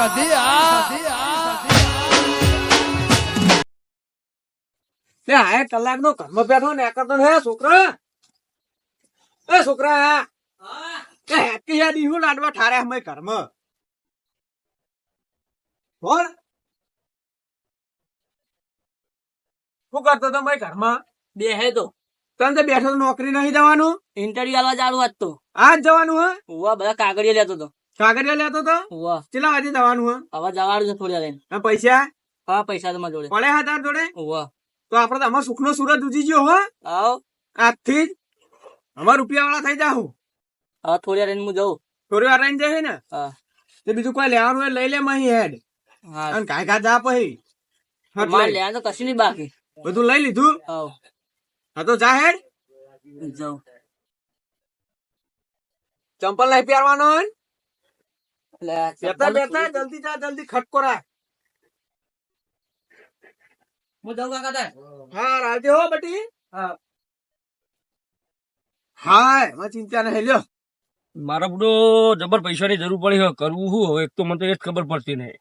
આ લે આ કલાક નો કર્મ બેઠો ને કરતો હે છોકરા? એ છોકરા હેતી યાર ઈહુ લાડવા ઠારે અમે કર્મ બોલ. શું કરતો તો મેં ઘરમાં? બે હે તો. તને તો બેઠો તો નોકરી નહીં જવાનું ઇન્ટરવ્યુ આલવા ચાલુ હતું તો. આજ જવાનું હે? ઉવા બધા કાગળિયા લેતો તો. કાગળિયા લેતો તો? કેટલા વાગે જવાનું હે? હવે જવાનું છે થોડી લઈને. પૈસા? હા પૈસા તમારા જોડે. પડે હા તાર જોડે? ઉવા તો આપડે તો અમાર સુખનો સુરત ઉજી ગયો હો. આવ. આજથી જ અમાર રૂપિયા વાળા થઈ જાહું. હા થોડી વાર હું જઉં. થોડી વાર રહીને જશે ને? હા. તે બીજું કોઈ લેવાનું હોય લઈ લે મહી હેડ. હા. અને કાંઈ કાંઈ જા પછી. મારે. લેવાનું તો કશું નહીં બાકી. બધું લઈ લીધું? આવ. હા તો જા હેડ. જાઉં. ચંપલ નહીં પહેરવાનો હોય ને? એટલે આ બેઠા ચપ્પલ બેઠા જલ્દી જા જલ્દી ખટકો રાખ. હું જાઉં કાકા તાર હા રાજે હો બટી. હા. હા એમાં ચિંતા નહીં લ્યો. મારા બધો જબર પૈસાની જરૂર પડી છે કરવું શું હવે એક તો મને તો એ જ ખબર પડતી નહીં.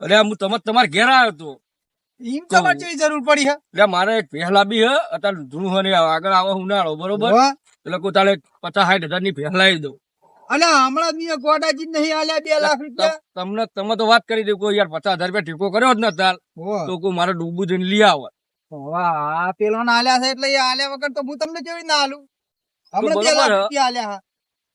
અરે હું તમે તમારે ઘેર આવ્યો હતો. ઈમ ખબર જરૂર પડી હે. એટલે મારે એક પહેલા બી હે અત્યારે હોય ને આગળ આવે ઉનાળો બરોબર? એટલે કોઈ તારે પચાસ સાઠ હજારની પહેલાવી દઉં. અલે હમણાં મેં ગોડાજી નહીં આલ્યા બે લાખ રૂપિયા. તમને તમે તો વાત કરી દે કોઈ યાર પચાસ હજાર રૂપિયા ટીકો કર્યો જ ન તાલ તો કોઈ મારે ડૂબું જઈને લઈ આવે. વાહ પેલો ના આલ્યા છે એટલે એ આલ્યા વગર તો હું તમને કેવી ના આલું? હમણાં બે લાખ રૂપિયા આલ્યા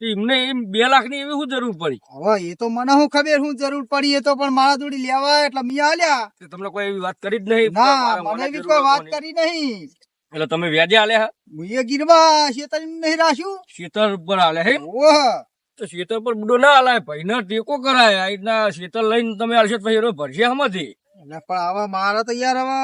એમને એમ બે લાખની એવી શું જરૂર પડી? હવે એ તો મને હું ખબર હું જરૂર પડી એ તો પણ મારા જોડી લેવા એટલે મેં આલ્યા. તમને કોઈ એવી વાત કરી જ નહીં. ના મને એવી કોઈ વાત કરી નહીં. એટલે તમે વ્યાજે આલ્યા હા? હું એ ગીરવા શેતર નહીં રાખ્યું? શેતર ઉપર આલે હે ઓહ. તો શેતર પર બુડો ના હલાય. ભાઈ ના ટેકો કરાય. આ રીતના શેતર લઈને તમે આલશો તો પછી એનો ભરશે આમાંથી. એટલે પણ હવે મારે તો યાર હવે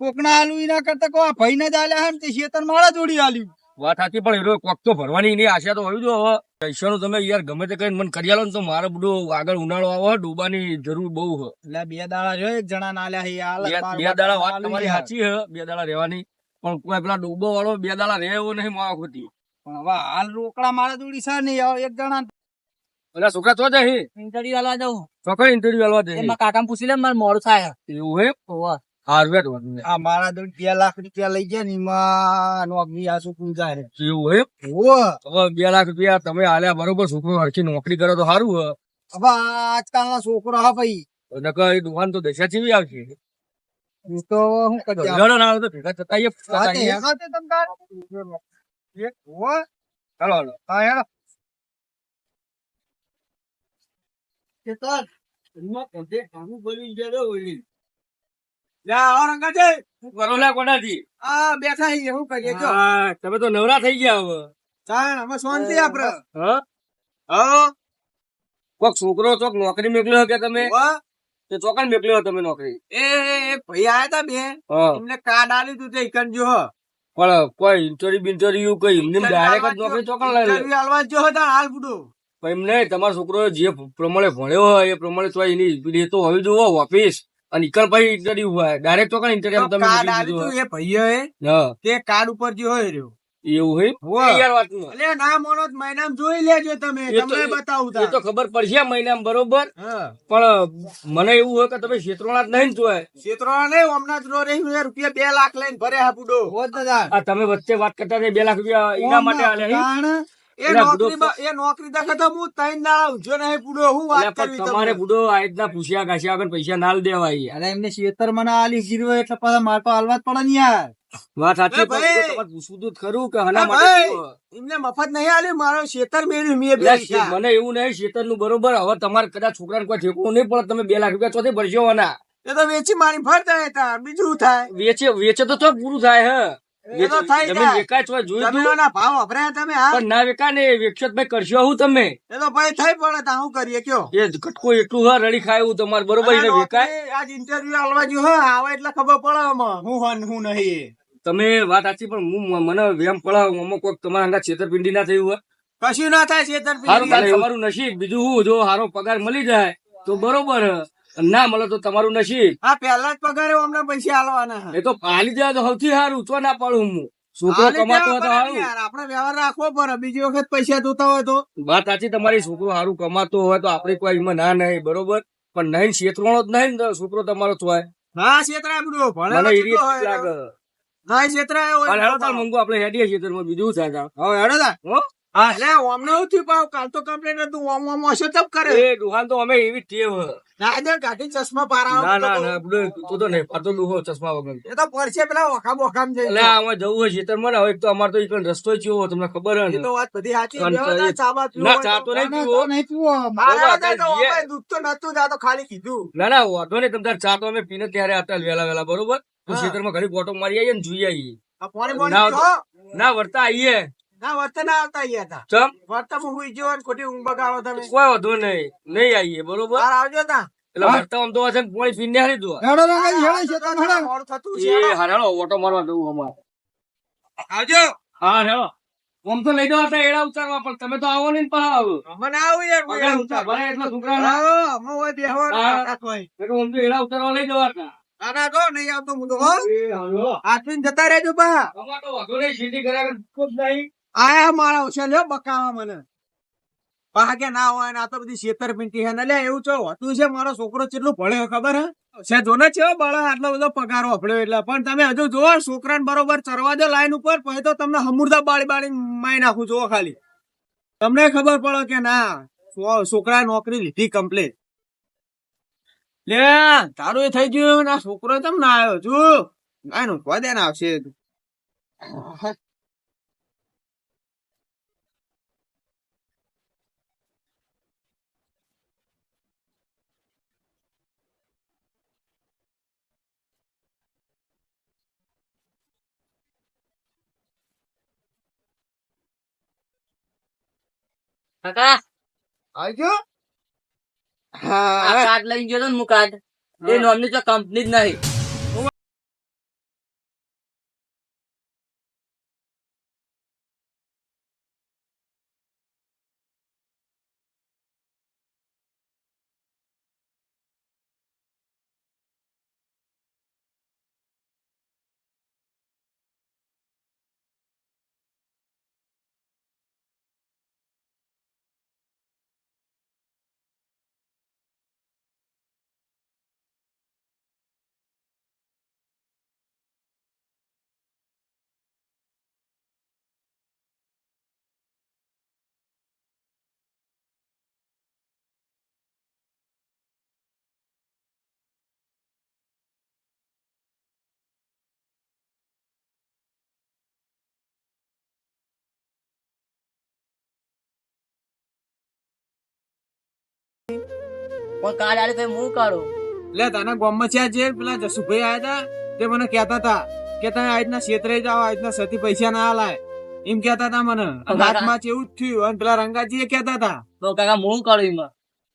કોકના આલુ એના કરતા કોઈ ભાઈ ને જ આલ્યા હે ને તે શેતર મારા જોડી આલ્યું. વાત સાચી પણ એનો કોક તો ભરવાની એની આશા તો હોવી જો હવે. પૈસાનું તમે યાર ગમે તે કઈ મને કરી આલો ને તો મારે બધું આગળ ઉનાળો આવે ડૂબાની જરૂર બહુ હ. એટલે બે દાડા જો એક જણા ના આલ્યા બે દાડા વાત તમારી સાચી હ બે દાડા રહેવાની. પણ કોઈ પેલા ડૂબો વાળો બે દાડા રહેવો નહીં માવા ખોટી પણ હવે હાલ રોકડા મારા જોડી છે નહીં એક જણા પેલા છોકરા તો જાય ઇન્ટરવ્યુ આલવા જાઉં. છોકરા ઇન્ટરવ્યુ આલવા દે એમાં કાકા પૂછી લે મારે મોડું થાય. એવું હે? ઉવા હારવેટ વાંધો આ મારા જોડે બે લાખ રૂપિયા લઈ ગયા ને એમાં નોકરી આ શું જાય એવું હે? ઓહ હવે બે લાખ રૂપિયા તમે આલ્યા બરોબર છોકરો હરખી નોકરી કરો તો સારું હવે આજકાલના છોકરા હા ભાઈ. નકર એ દુકાન તો દશા ચીવી આવશે. તો હું કરી ના ભેગા થતા થતા હા, તે આઈએ. હેડો તે તમ તાર. એક, ઓહ, હાલો હાલો હા, હેડો. ચેતન, જા, આવો રંગાજી. શું કરો લ્યા કોનાથી? આ બેઠા છીએ, શું કરીએ કયો? હા, તમે તો નવરા થઈ ગયા હવે ચાલ, અમે શાંતિ આપડે. હ હા, કોક છોકરો ચોક નોકરી મોકલ્યો કે તમે. તે ચોકન મોકલ્યો તમે નોકરી એ એક ભાઈ આયા તા બે તમને એમને કાર્ડ આલી તું તે ઇકન જો હો. પણ કોઈ ઇન્ટરવ્યુ બિન્ટરવ્યુ કઈ એમને ડાયરેક્ટ નોકરી ચોકન લઈ ઇન્ટરવ્યુ જો હતા હાલ બુડો. પણ એમને તમારો છોકરો જે પ્રમાણે ભણ્યો હોય એ પ્રમાણે તો એની તો હોવી જોવો ઓફિસ અને ઇકલ પછી ઇન્ટરવ્યુ હોય. ડાયરેક્ટ ચોકન ઇન્ટરવ્યુ તમે એ ભાઈએ તે કાર્ડ ઉપર જે હોય રહ્યો. એવું હોય હોવે. યાર વાતનું. અલે ના મોનો તો મહિનામાં જોઈ લેજો તમે તમને બતાવું એ તો ખબર પડશે મહિનામાં બરોબર? પણ મને એવું હોય કે તમે ક્ષેત્રોના જ નહીં ને તોય. ક્ષેત્રોના નહીં હમણાં જ રો રહી હું રૂપિયા બે લાખ લઈને ભરે હા બુડો. આ તમે વચ્ચે વાત કરતા બે લાખ રૂપિયા એના માટે આલે એ નોકરી બુડો- એ નોકરી દેખે તો હું ત્રણ ના ઊંઝો નહીં બુડો હું વાત કરવી તમારે બુડો આ રીતના પૂછ્યા કાશ્યા આગળ પૈસા ના દેવાય. અરે એમને શેતર મને આલી ગીરવો એટલે પાછા મારે તો હાલવા જ પડે ને યાર. વાત સાચી! પણ પૂછવું તો ખરું કે હના માટે? એમને મફત નહીં આલ્યું મારો શેતર મેળ્યું મેં. મને એવું નહીં શેતરનું બરોબર હવે તમારે કદાચ છોકરાને કોઈ ઠેકવું નહીં પડે તમે બે લાખ રૂપિયા ચોથી ભરજો આના એ તો વેચી મારી ફરતા તાર બીજું થાય? વેચે વેચે તો પૂરું થાય હે. બરોબર તમે વાત સાચી પણ હું મને વેમ પડાવ અમુક કોઈક તમારા અંગા છેતરપિંડી ના થયું હોય. કશું ના થાય છેતરપિંડી. તમારું નસીબ બીજું હું જો સારો પગાર મળી જાય તો બરોબર. ના મળે તો તમારું નસીબ. હા પહેલા જ પગારે અમને પૈસા આલવાના એ તો હાલી જાય તો સૌથી સારું તો ના પાડું હું. છોકરો કમાતો સારું આપણે વ્યવહાર રાખવો પડે બીજી વખત પૈસા જોતા હોય તો. વાત સાચી તમારી છોકરો સારું કમાતો હોય તો આપણે કોઈ એમાં ના નહીં બરોબર? પણ નહીં છેતરાણો જ નહીં છોકરો તમારો થોય હા હોય લાગે. ના છેતરાય હોય હેડો તાર મંગુ આપણે હેડીએ બીજું થાય તાર. હવે હેડો તાર. હો? હા એટલે ઓમને એવું થયું પાછું કાલ તો કમ્પ્લેન હતું ઓમ ઓમ હશે તબ કરે. એ ડુહાન તો અમે એવી ટેવ હ. ના ચશ્મા પારાવો ના ના ના તું તો નહીં પાતો લુહો ચશ્મા વગર. એ તો પડશે પેલા ઓખામ ઓખામ જઈ એટલે આમાં જવું હોય છેતરમાં ને હવે તો અમારે તો એક રસ્તો જ તમને ખબર હે તો વાત બધી સાચી પીવો ના, ચા તો. નહીં પીવો. પીવો. મારા તો દૂધ તો નતું જા તો ખાલી કીધું. ના ના વાંધો નહીં તમે તાર ચા તો અમે પીને ત્યારે હતા વેલા વેલા બરોબર? તો હા. ખેતરમાં ઘડી ગોટો મારી આવીએ ને જોઈ આવીએ ના, પાણી પીવો. ના વર્તા આવીએ ના ના આવતા ચમ? હું હુઈ ગયો ખોટી ઊંઘ બગાડો તમે. કોઈ વાંધો નહીં. નહીં આવીએ બરોબર? આવજો તા. એટલે વર્તા આમ તો છે ને પીને હારી દો. હેડો ના હેડો છે તો હેડો. થતું છે એ હારાળો ઓટો મારવા જવું અમારે. આવજો. હા હેડો. આમ તો લઈ દો હતા એડા ઉતારવા પણ તમે તો આવો નહીં ને પણ આવો. મને આવું યાર ઉતાર ભલે એટલા. આવો અમે હોય. એટલે આમ તો એડા ઉતારવા લઈ જવા હતા ના ના નહીં આવતો હું હો. એ જતા રહેજો બા. અમારે તો વાંધો નહીં સીધી કર્યા કોઈ નહીં. આયા મારા છે લ્યો બકાવા મને. કે ના હોય ને આ તો બધી છેતરપિંડી છે ને લે એવું છો હોતું છે મારો છોકરો કેટલું ભણ્યો ખબર હે? છે જો છે બાળા આટલો બધો પગાર વાપર્યો એટલે. પણ તમે હજુ જોવો છોકરાને બરોબર ચરવા દો લાઈન ઉપર પછી તો તમને હમુરદા બાળી બાળી મારી નાખું જોવો ખાલી. તમને ખબર પડે કે ના છોકરા છોકરાએ નોકરી લીધી કમ્પ્લીટ લે તારું એ થઈ ગયું ને આ છોકરો કેમ ના આવ્યો છું એનું વધે ને આવશે કાકા આવજો આ હા કાર્ડ લઈને ગયો તો હું કાર્ડ એ નોમની તો કંપની જ નહીં. પણ કાર્ડ આલે પછી હું લે તને ગામમાં છે જે પેલા જસુભાઈ આયા હતા તે મને કહેતા હતા કે તમે આજના ક્ષેત્રે જાઓ આ સતી પૈસા ના આલાય. એમ કહેતા હતા મને. હાથમાં એવું જ થયું. અને પેલા રંગાજી એ કહેતા હતા તો કાકા હું કરું એમાં.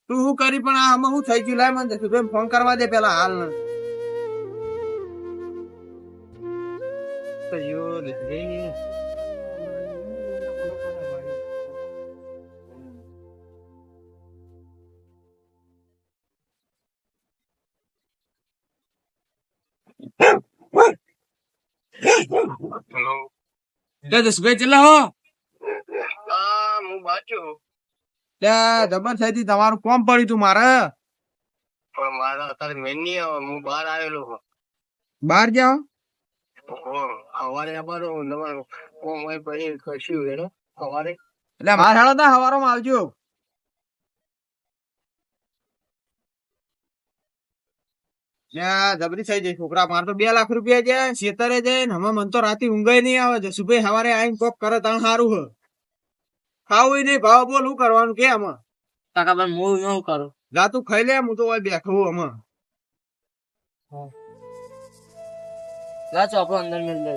તું શું કરી પણ આમાં હું થઈ ગયું? લાય મને જસુભાઈ ફોન કરવા દે પેલા હાલ ને લે. જસુભાઈ ચલા હો જબર તમારું કોમ પડ્યું તું મારે. પણ મારા અત્યારે મેન નહીં આવે હું બહાર આવેલો છું. બહાર જાઓ સવારે અમારું તમારું કોમ હોય પછી કશું એનો સવારે. એટલે મારે હેડો ના હવારોમાં આવજો. યા, જબરી થઈ જાય. છોકરા મારે તો બે લાખ રૂપિયા જાય શેતરે જાય ને હમણાં મન તો રાતે ઊંઘાય નહીં આવે જસુભાઈ સવારે આવીને કોક કરે તાણ સારું હ. ખાવું નહીં. ભાવ બોલ શું કરવાનું કે આમાં? કાકા પણ હું શું કરું? જા તું ખાઈ લે હું તો બેઠો આમાં લા ચોપડો અંદર મેળ દે